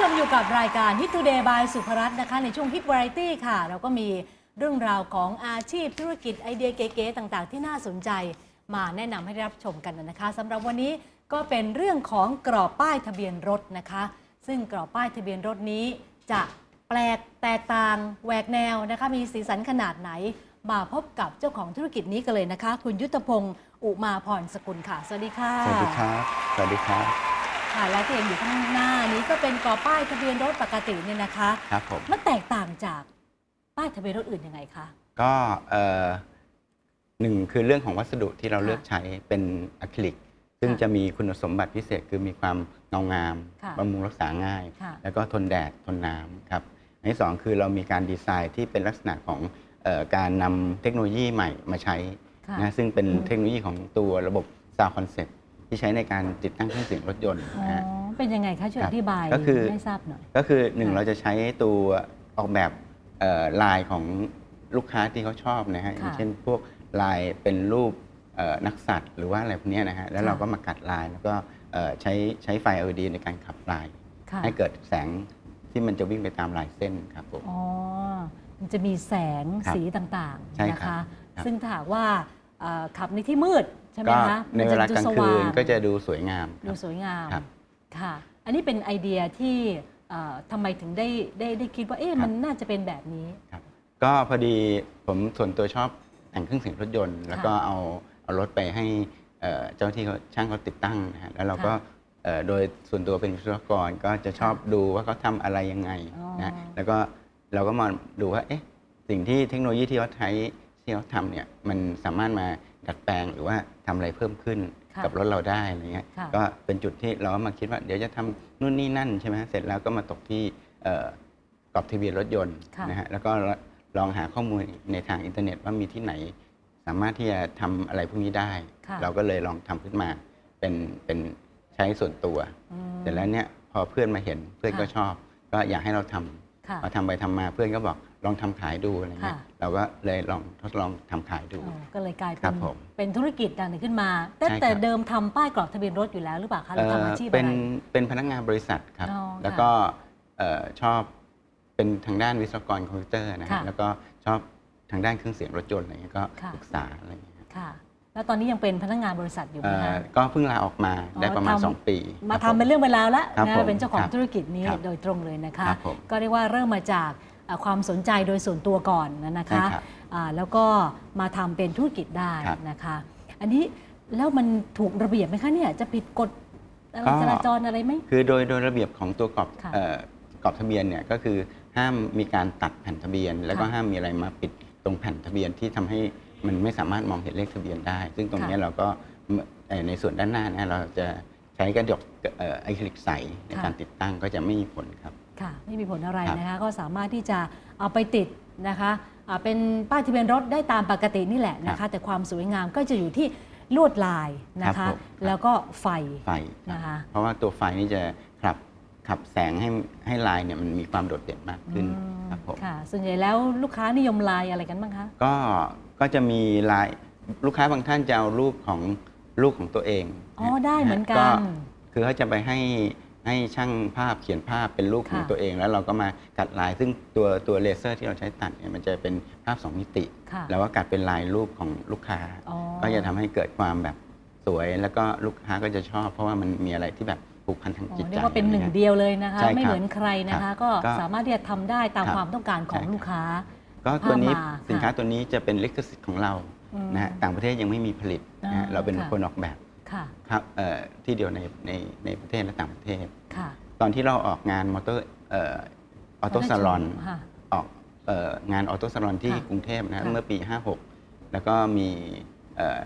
ผู้ชมอยู่กับรายการ Hit Today by สุภรัตน์นะคะ ในช่วง Hit Variety ค่ะ เราก็มีเรื่องราวของอาชีพธุรกิจไอเดียเก๋ๆต่างๆ ที่น่าสนใจมาแนะนำให้ได้รับชมกันนะคะสำหรับวันนี้ก็เป็นเรื่องของกรอบป้ายทะเบียนรถนะคะ ซึ่งกรอบป้ายทะเบียนรถนี้จะแปลกแตกต่างแหวกแนวนะคะ มีสีสันขนาดไหน มาพบกับเจ้าของธุรกิจนี้กันเลยนะคะ คุณยุทธพงศ์อุมาพรสกุลค่ะ สวัสดีค่ะ สวัสดีครับ สวัสดีครับ ค่ะและที่เห็นอยู่ข้างหน้านี้ก็เป็นกรอบป้ายทะเบียนรถปกติเนี่ยนะคะครับผม มันแตกต่างจากป้ายทะเบียนรถอื่นยังไงคะ ก็เอ่อหนึ่งคือเรื่องของวัสดุที่เราค่ะเลือกใช้เป็นอะคริลิก ซึ่งค่ะจะมีคุณสมบัติพิเศษคือมีความเงางามค่ะบำรุงรักษาง่าย ค่ะ แล้วก็ทนแดดทนน้ำครับอันที่สองคือเรามีการดีไซน์ที่เป็นลักษณะของเออการนำเทคโนโลยีใหม่มาใช้ค่ะ นะซึ่งเป็นอืมเทคโนโลยีของตัวระบบ Sound Concept ที่ใช้ในการติดตั้งเครื่องเสียงรถยนต์อ๋อนะฮะ เป็นยังไงคะช่วยครัอบธิบายก็คือ ให้ทราบหน่อย ก็คือหนึ่งค่ะเราจะใช้ตัวออกแบบเอ่อลายของลูกค้าที่เขาชอบนะฮะอย่างเช่นพวกลายเป็นรูปเอ่อนักสัตว์หรือว่าอะไรพวกเนี้ยนะฮะแล้วเราก็มากัดลายแล้วก็เอ่อใช้ใช้ไฟ LED ในการขับลาย ค่ะให้เกิดแสงที่มันจะวิ่งไปตามลายเส้นครับผม อ๋อมันจะมีแสงครับสีต่างใช่ๆนะครัคะ บครับซึ่งถ้าหากว่าเอ่อขับในที่มืด ใช่ไหมก็คะในเวลากลางมัจะคืดูสนว่ก็จะดูสวยงามคดูรับสวยงามครับค่ะ อันนี้เป็นไอเดียที่เอ่อทำไมถึงได้ได้ได้คิดว่าเอ๊ะครับมันน่าจะเป็นแบบนี้ครับก็พอดีผมส่วนตัวชอบแต่งเครื่องเสียงรถยนต์ แล้วก็เอาเอารถไปให้เอ่อเจ้าหน้าที่เขาช่างเขาติดตั้งนะฮะแล้วเราก็ค่ะเอ่อโดยส่วนตัวเป็นวิศวกรก็จะชอบดูว่าเขาทำอะไรยังไงอ๋อนะแล้วก็เราก็มาดูว่าเอ๊ะสิ่งที่เทคโนโลยีที่เขาใช้ที่เขาทำเนี่ยมันสามารถมา ดัดแปลงหรือว่าทำอะไรเพิ่มขึ้นค่ะกับรถเราได้อะไรเงี้ยค่ะก็เป็นจุดที่เราก็มาคิดว่าเดี๋ยวจะทำนู่นนี่นั่นใช่ไหมเสร็จแล้วก็มาตกที่เอ่อกรอบทะเบียนรถยนต์ค่ะนะฮะแล้วก็ลองหาข้อมูลในทางอินเทอร์เน็ตว่ามีที่ไหน สามารถที่จะทำอะไรพวกนี้ได้ค่ะเราก็เลยลองทำขึ้นมาเป็นเป็นใช้ส่วนตัวอืมเสร็จแล้วเนี่ยพอเพื่อนมาเห็นเพื่อนก็ค่ะชอบ ก็อยากให้เราทำค่ะพอทำไปทำมาเพื่อนก็บอก ลองทำขายดูอะไรเงี้ยค่ะเราก็เลยลองทดลองทำขายดูอ๋อก็เลยกลายคเป็รันบผมเป็นธุรกิจดังหนึ่งขึ้นมาแต่ใช่ครับแต่เดิมทำป้ายกรอบทะเบียนรถอยู่แล้วหรือเปล่าคะหรือทำอาชีพเป็อะนไรเป็นพนักงานบริษัทครับอ๋อค่ะแล้วก็เอ่อชอบเป็นทางด้านวิศวกรคอมพิวเตอร์นะค่ะฮะแล้วก็ชอบทางด้านเครื่องเสียงรถยนต์อะไรเงี้ยก็ค่ะศึกษาอะไรเงี้ยค่ะแล้วตอนนี้ยังเป็นพนักงานบริษัทอยู่ไหเอ่มอคะก็เพิ่งลาออกมาได้อ๋อประมาณทำ2ปี มาคทำบเป็นเรื่องเวลาวแล้วครับนะผมเป็นเจ้าของครับธุรกิจนี้ครับโดยตรงเลยนะคะครับผมก็เรียกว่าเริ่มมาจากเอ่อ ความสนใจโดยส่วนตัวก่อนนะคะใช่ครับอ่าแล้วก็มาทำเป็นธุรกิจได้ครับนะคะ อันนี้แล้วมันถูกระเบียบไหมคะเนี่ยจะผิดกฎอะไรก็จราจรอะไรไหมคือโดยโดยระเบียบของตัวกรอบค่ะเอ่อกรอบทะเบียนเนี่ยก็คือห้ามมีการตัดแผ่นทะเบียน แล้วก็ค่ะห้ามมีอะไรมาปิดตรงแผ่นทะเบียนที่ทำให้มันไม่สามารถมองเห็นเลขทะเบียนได้ ซึ่งตรงเนี้ยค่ะเราก็เอ่อในส่วนด้านหน้านะเราจะใช้กระจกเอ่อไอคลิกใสในค่ะการติดตั้งก็จะไม่มีผลครับ ค่ะไม่มีผลอะไรครับนะคะก็สามารถที่จะเอาไปติดนะคะอ่าเป็นป้ายทะเบียนรถได้ตามปกตินี่แหละนะครัคะบแต่ความสวยงามก็จะอยู่ที่ลวดลายนะครัคะบผมครับแล้วก็ไฟไฟครับนะคะเพราะว่าตัวไฟนี่จะขับขับแสงให้ให้ลายเนี่ยมันมีความโดดเด่นมากขึ้นอืมครับผมค่ะส่วนใหญ่แล้วลูกค้านิยมลายอะไรกันบ้างคะก็ก็จะมีลายลูกค้าบางท่านจะเอารูปของลูกของตัวเองอ๋อได้เหมือนกัน คือเขาจะไปให้ ให้ช่างภาพเขียนภาพเป็นรูปของค่ะ ตัวเอง แล้วเราก็มากัดลาย ซึ่งตัวตัวเลเซอร์ที่เราใช้ตัดเนี่ยมันจะเป็นภาพสองมิติ ค่ะแล้วก็กัดเป็นลายรูปของลูกค้า อ๋อก็จะทำให้เกิดความแบบสวยแล้วก็ลูกค้าก็จะชอบ เพราะว่ามันมีอะไรที่แบบผูกพันทางอ๋อจิตใจ เรียกว่าเป็นหนึ่งอะไรงี้ยเดียวเลยนะคะ ใช่ครับไม่เหมือนใครนะครัคะบก็ก็สามารถที่จะทำได้ตามครับความต้องการของใช่ครับ ลูกค้า ก็ตัวนี้พามาสินค้าค่ะตัวนี้จะเป็นลิขสิทธิ์ของเราอืมนะฮะต่างประเทศยังไม่มีผลิตนะฮะอ่าเราเป็นค่ะ คนออกแบบ ค่ะครับเอ่อที่เดียวในในในประเทศและต่างประเทศค่ะตอนที่เราออกงานมอเตอร์เออโตซาลอนค่ะออกเอ่องานออโตซาลอนที่ค่ะกรุงเทพนะค่ะเมื่อปี 56 แล้วก็มีเอ่อ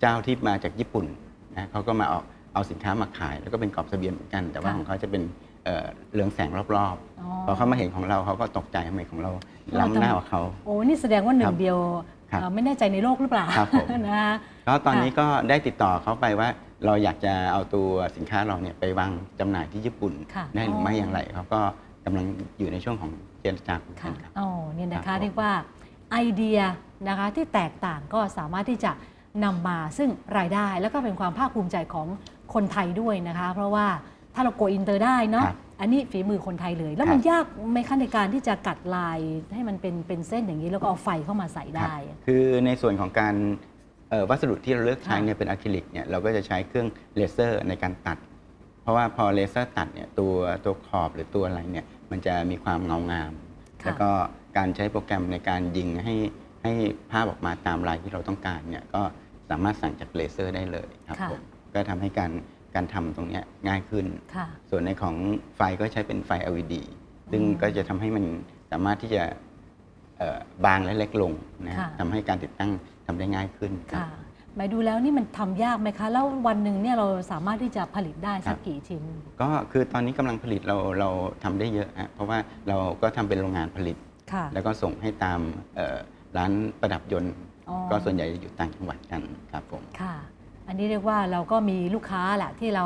เจ้าที่มาจากญี่ปุ่นนะเขาก็มาออกเอาสินค้ามาขาย แล้วก็เป็นกรอบทะเบียนเหมือนกัน แต่ว่าค่ะของเขาจะเป็นเอ่อเรืองแสงรอบอ๋อๆพอเขามาเห็นของเราเขาก็ตกใจทำไมของเราเราล้ำหน้าทำกว่าเขาโอ้นี่แสดงว่าหนึ่ครังบเดียวครับเอ่อ ไม่แน่ใจในโลกหรือเปล่าครับผมนะคะก็ตอนนี้ก็ได้ติดต่อเขาไปว่าเราอยากจะเอาตัวสินค้าเราเนี่ยไปวางจำหน่ายที่ญี่ปุ่นค่ะได้หรือไม่อ๋อออย่างไรเขาก็กำลังอยู่ในช่วงของเจรจาคุยกัค่ะนครับอ๋อเนี่ยนะครัคะบผมเรียกว่าไอเดียนะคะที่แตกต่างก็สามารถที่จะนำมาซึ่งรายได้แล้วก็เป็นความภาคภูมิใจของคนไทยด้วยนะคะ เพราะว่าถ้าเราโกอินเตอร์ได้เนาะครับ อันนี้ฝีมือคนไทยเลย แล้วครับมันยากไหมคะในการที่จะกัดลายให้มันเป็นเป็นเส้นอย่างนี้แล้วก็เอาไฟเข้ามาใส่ได้ครับคือในส่วนของการเอ่อวัสดุที่เราเลือกใช้ค่ะเนี่ยเป็นอะคริลิกเนี่ยเราก็จะใช้เครื่องเลเซอร์ในการตัด เพราะว่าพอเลเซอร์ตัดเนี่ยตัวตัวขอบหรือตัวอะไรเนี่ยมันจะมีความเงางามค่ะแล้วก็การใช้โปรแกรมในการยิงให้ให้ภาพออกมาตามลายที่เราต้องการเนี่ยก็สามารถสั่งจากเลเซอร์ได้เลยครับค่ะผมก็ทำให้การ การทำตรงเนี้ยง่ายขึ้นค่ะส่วนในของไฟก็ใช้เป็นไฟ LED ซึ่งอืมก็จะทำให้มันสามารถที่จะเอ่อบางและเล็กลงนะค่ะทำให้การติดตั้งทำได้ง่ายขึ้นครับค่ะหมายดูแล้วนี่มันทำยากไหมคะ แล้ววันหนึ่งเนี่ยเราสามารถที่จะผลิตได้สักครับกี่ชิ้น ก็คือตอนนี้กำลังผลิตเราเราทำได้เยอะฮะเพราะว่าเราก็ทำเป็นโรงงานผลิตค่ะแล้วก็ส่งให้ตามเอ่อร้านประดับยนต์อ๋อก็ส่วนใหญ่จะอยู่ต่างจังหวัดกันครับผมค่ะ อันนี้เรียกว่าเราก็มีลูกค้าแหละที่เรา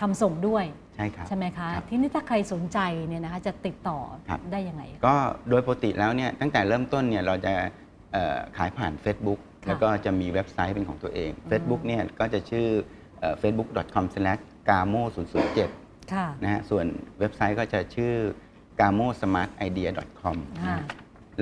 ทำส่งด้วยใช่ครับใช่ไหมคะครับทีนี้ถ้าใครสนใจเนี่ยนะคะจะติดต่อครับได้ยังไง ก็โดยปกติแล้วเนี่ยตั้งแต่เริ่มต้นเนี่ยเราจะเอ่อขายผ่าน Facebook ค่ะแล้วก็จะมีเว็บไซต์เป็นของตัวเองอืม Facebook เนี่ยก็จะชื่อเอ่อ facebook.com/gamo007 ค่ะนะฮะส่วนเว็บไซต์ก็จะชื่อ gamosmartidea.com นะค่ะฮะ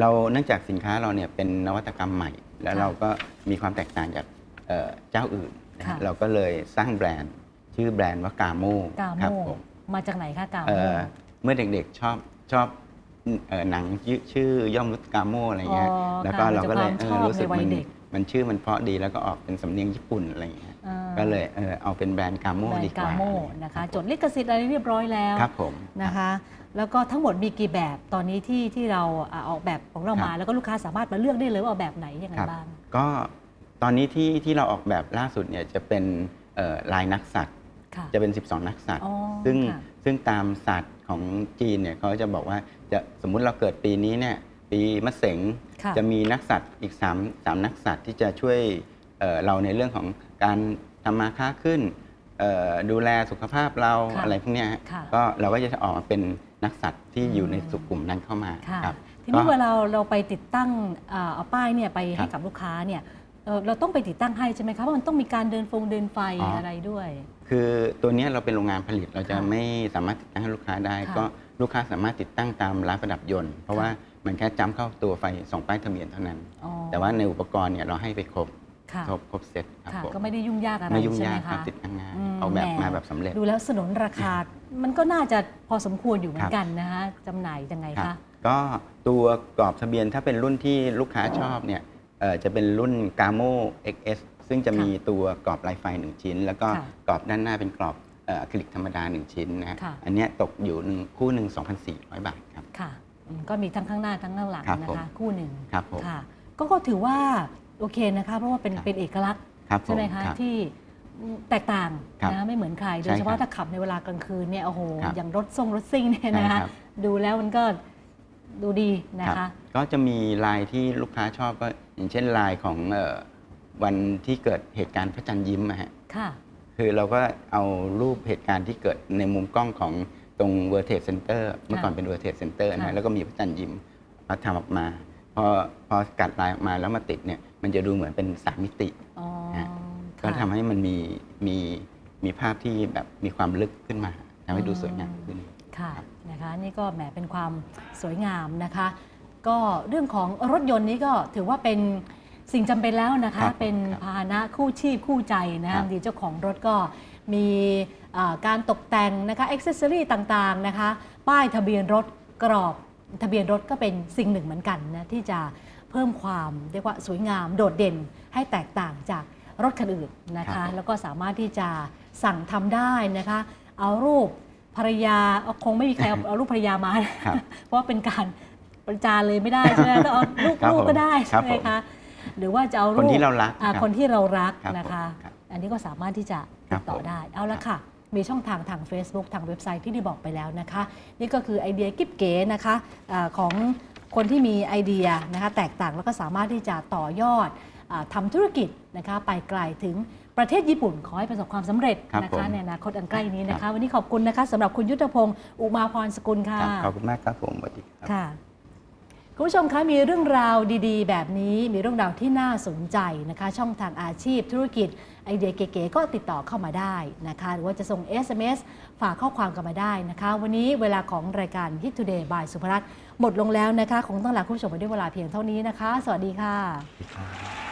เราเนื่องจากสินค้าเราเนี่ยเป็นนวัตกรรมใหม่ แล้วค่ะเราก็มีความแตกต่างจากเอ่อเจ้าอื่นนะฮะค่ะ เราก็เลยสร้างแบรนด์ชื่อแบรนด์ว่ากาโมกาครัโมผมมาจากไหนคะกาโมเอ่อเมื่อเด็กๆชอบชอบเอ่อหนังชื่อชื่อย่อมรุตกาโมอะไรเงี้ย อ๋อแล้วก็ค่ะเราก็เลยมันเอจะอความชอบรู้สึกในวัมัยนเด็กมันชื่อมันเพราะดีแล้วก็ออกเป็นสำเนียงญี่ปุ่นอะไรเงี้ย อ่า ก็เลยเออเอาเป็นแบรนด์กาโมแบรนดีด์กกาว่าโมนะคะ จดลิขสิทธิ์อะไรเรียบร้อยแล้วครับผมนะคะ แล้วก็ทั้งหมดมีกี่แบบตอนนี้ที่ที่เราอ่าออกแบบของเรามาแล้วก็ลูกค้าสามารถมาเลือกได้เลยว่าเอาแบบไหนยังไงครับ บ้าง ก็ ตอนนี้ที่ที่เราออกแบบล่าสุดเนี่ยจะเป็นเอ่อลายนักสัตว์ค่ะจะเป็น 12 นักสัตว์อ๋อซึ่งค่ะซึ่งตามศาสตร์ของจีนเนี่ยเขาจะบอกว่าจะสมมุติเราเกิดปีนี้เนี่ยปีมะเสงค่ะจะมีนักสัตว์อีก3 3นักสัตว์ที่จะช่วยเอ่อเราในเรื่องของการทำมาค้าขึ้นเอ่อดูแลสุขภาพเราค่ะอะไรพวกเนี้ยฮะค่ะก็เราก็จะออกมาเป็นนักสัตว์ที่อยู่อืมในสุขุมนั้นเข้ามาค่ะครับทีนี้ก็เวลาเราไปติดตั้งอ่าเอาป้ายเนี่ยไปครัให้บกับลูกค้าเนี่ย เอ่อเราต้องไปติดตั้งให้ใช่ไหมคะเพราะมันต้องมีการเดินฟงเดินไฟอ๋ออ อะไรด้วย คือตัวเนี้ยเราเป็นโรงงานผลิตเราจะค่ะไม่สามารถติดตั้งให้ลูกค้าได้ ค่ะก็ลูกค้าสามารถติดตั้งตามร้านประดับยนต์ เพราะค่ะ ว่ามันแค่จำเข้าตัวไฟสองป้ายทะเบียนเท่านั้น อ๋อแต่ว่าในอุปกรณ์เนี่ยเราให้ไปครบค่ะครบครบเซตครับค่ะ ผมก็ไม่ได้ยุ่งยากอะไรไม่ยุ่งใช่ไหยามกครับคะติดตั้งง่ายอืมเอาแบบแหม มาแบบสำเร็จ ดูแล้วสนนราคา มันก็น่าจะพอสมควรอยู่เหมือครันบกันนะคะจำหน่ายยังไงครัคะบก็ตัวกรอบทะเบียนถ้าเป็นรุ่นที่ลูกค้าชอบเนี่ยเอ่อ จะเป็นรุ่น Gamo XS ซึ่งจะมีตัวกรอบลายไฟ1ชิ้น แล้วก็ค่ะกรอบด้านหน้าเป็นกรอบเอ่ออะคริลิกธรรมดา 1 ชิ้นนะฮะค่ะอันเนี้ยตกอยู่หนึ่งคู่หนึ่ง2,400 บาทครับค่ะอืมก็มีทั้งข้างหน้าทั้งข้างหลังครับนะผมคะคู่หนึ่งครับผมค่ะก็ก็ถือว่าโอเคนะคะเพราะว่าเป็นครับเป็นเอกลักษณ์ครับผใช่ไหมคะรับที่แตกต่างครับนะไม่เหมือนใครโดใช่ยเฉพาะครับถ้าขับในเวลากลางคืนเนี่ยโอ้โหครับอย่างรถทรงรถซิ่งเนี่ยใช่นะครัคะบดูแล้วมันก็ดูดีนะครัคะบก็จะมีลายที่ลูกค้าชอบก็ อย่างเช่นลายของเอ่อวันที่เกิดเหตุการณ์พระจันทร์ยิ้มอะฮะค่ะคือเราก็เอารูปเหตุการณ์ที่เกิดในมุมกล้องของตรง v e r t e x Center เมื่อก่อนเป็น v e r t e x Center ค่ะนะแล้วก็มีพระจันทร์ยิ้มเราทำออกมาพอพอกัดลายออกมาแล้วมาติดเนี่ยมันจะดูเหมือนเป็นสามมิติอ๋อฮะก็ค่ะทำให้มันมีมีมีภาพที่แบบมีความลึกขึ้นมาทำให้ดูสวยงามขึ้นค่ะนะคะนี่ก็แหมเป็นความสวยงามนะคะ ก็เรื่องของรถยนต์นี้ก็ถือว่าเป็นสิ่งจำเป็นแล้วนะครัคะบเป็นครับพาหนะคู่ชีพคู่ใจนะครัคะบ ดีเจ้าของรถก็มีเอ่อการตกแต่งนะคะอ็อกเซสซอรี่ต่างๆนะคะ ป้ายทะเบียนรถกรอบทะเบียนรถก็เป็นสิ่งหนึ่งเหมือนกันนะที่จะเพิ่มความเรียกว่าสวยงามโดดเด่นให้แตกต่างจากรถคันอื่นนะครัคะ บ แล้วก็สามารถที่จะสั่งทำได้นะคะ เอารูปภรรยาเอาคงไม่มีใครเอาเอารูปภรรยามาครับ เพราะว่าเป็นการ ประจานเลยไม่ได้ใช่ไหมต้องเอาลูกครับลูกผมก็ได้ครัใช่บไหมผมคะหรือว่าจะเอารูปคนที่เรารักอ่าครับคนที่เรารักครับนะคะผมครับอันนี้ก็สามารถที่จะครัติบดต่อผมได้เอาละค่ะมีช่องทางทาง Facebook ทางเว็บไซต์ที่ได้บอกไปแล้วนะคะ นี่ก็คือไอเดียกิ๊บเก๋นะคะอาของคนที่มีไอเดียนะคะแตกต่างแล้วก็สามารถที่จะต่อยอดอาทำธุรกิจนะคะไปไกลถึงประเทศญี่ปุ่นขอให้ประสบความสำเร็จครับนะผมคะในอนาคตอันใกล้นี้นะครัคะบวันนี้ขอบคุณนะคะสำหรับคุณยุทธพงศ์อุมาพรสกุลค่ะครับขอบคุณมากครับผมสวัสดีครับ คุณผู้ชมคะมีเรื่องราวดีๆ แบบนี้มีเรื่องราวที่น่าสนใจนะคะ ช่องทางอาชีพธุรกิจไอเดียเก๋ๆก็ติดต่อเข้ามาได้นะคะ หรือว่าจะส่ง SMS ฝากข้อความกันมาได้นะคะ วันนี้เวลาของรายการ Hit Today by สุภรัตน์หมดลงแล้วนะคะ คงต้องลาคุณผู้ชมไปด้วยเวลาเพียงเท่านี้นะคะ สวัสดีค่ะ